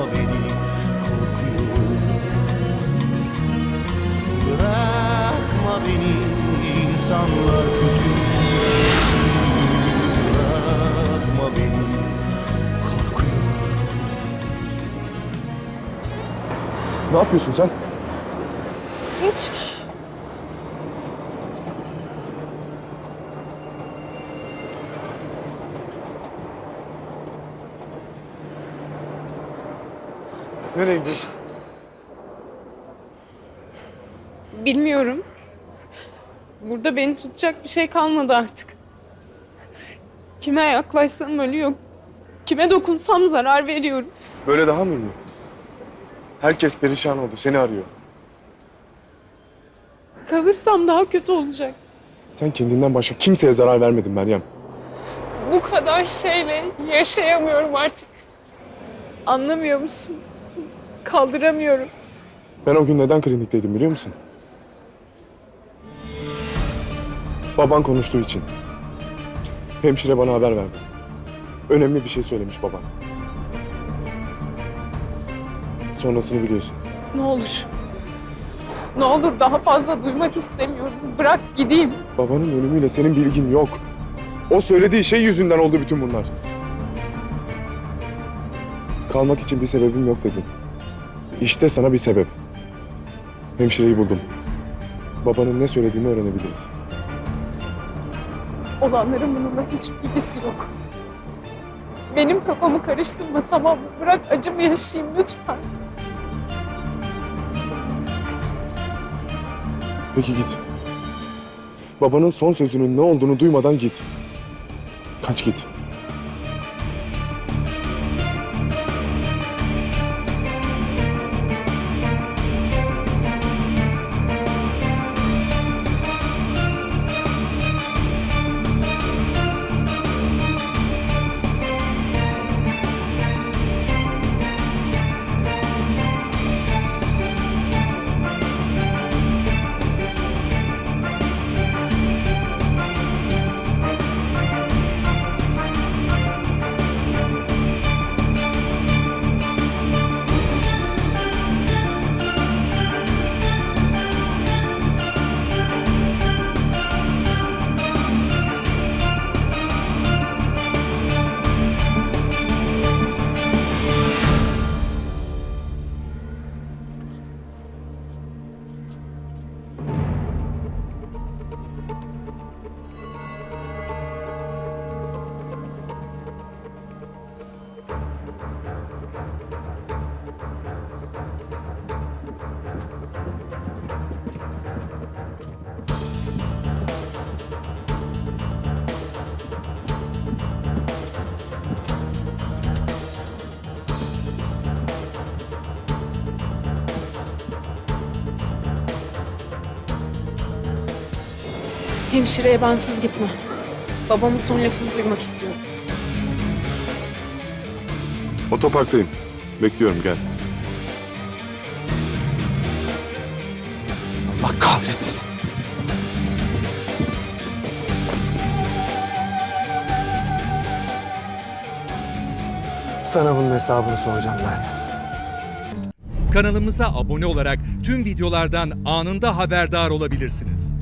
Bırakma beni korkuyorum Bırakma beni insanlar kötü Bırakma beni korkuyorum Ne yapıyorsun sen? Hiç. Nereye gidiyorsun? Bilmiyorum. Burada beni tutacak bir şey kalmadı artık. Kime yaklaşsam ölüyor. Kime dokunsam zarar veriyorum. Böyle daha mı iyi? Herkes perişan oldu. Seni arıyor. Kalırsam daha kötü olacak. Sen kendinden başka kimseye zarar vermedin Meryem. Bu kadar şeyle yaşayamıyorum artık. Anlamıyor musun? Kaldıramıyorum. Ben o gün neden klinikteydim biliyor musun? Baban konuştuğu için. Hemşire bana haber verdi. Önemli bir şey söylemiş baban. Sonrasını biliyorsun. Ne olur. Ne olur daha fazla duymak istemiyorum. Bırak gideyim. Babanın ölümüyle senin bilgin yok. O söylediği şey yüzünden oldu bütün bunlar. Kalmak için bir sebebim yok dedin. İşte sana bir sebep. Hemşireyi buldum. Babanın ne söylediğini öğrenebiliriz. Olanların bununla hiç ilgisi yok. Benim kafamı karıştırma tamam mı? Bırak acımı yaşayayım lütfen. Peki git. Babanın son sözünün ne olduğunu duymadan git. Kaç git. Hemşireye bensiz gitme. Babamın son lafını duymak istiyorum. Otoparktayım. Bekliyorum gel. Allah kahretsin. Sana bunun hesabını soracağım Meryem. Kanalımıza abone olarak tüm videolardan anında haberdar olabilirsiniz.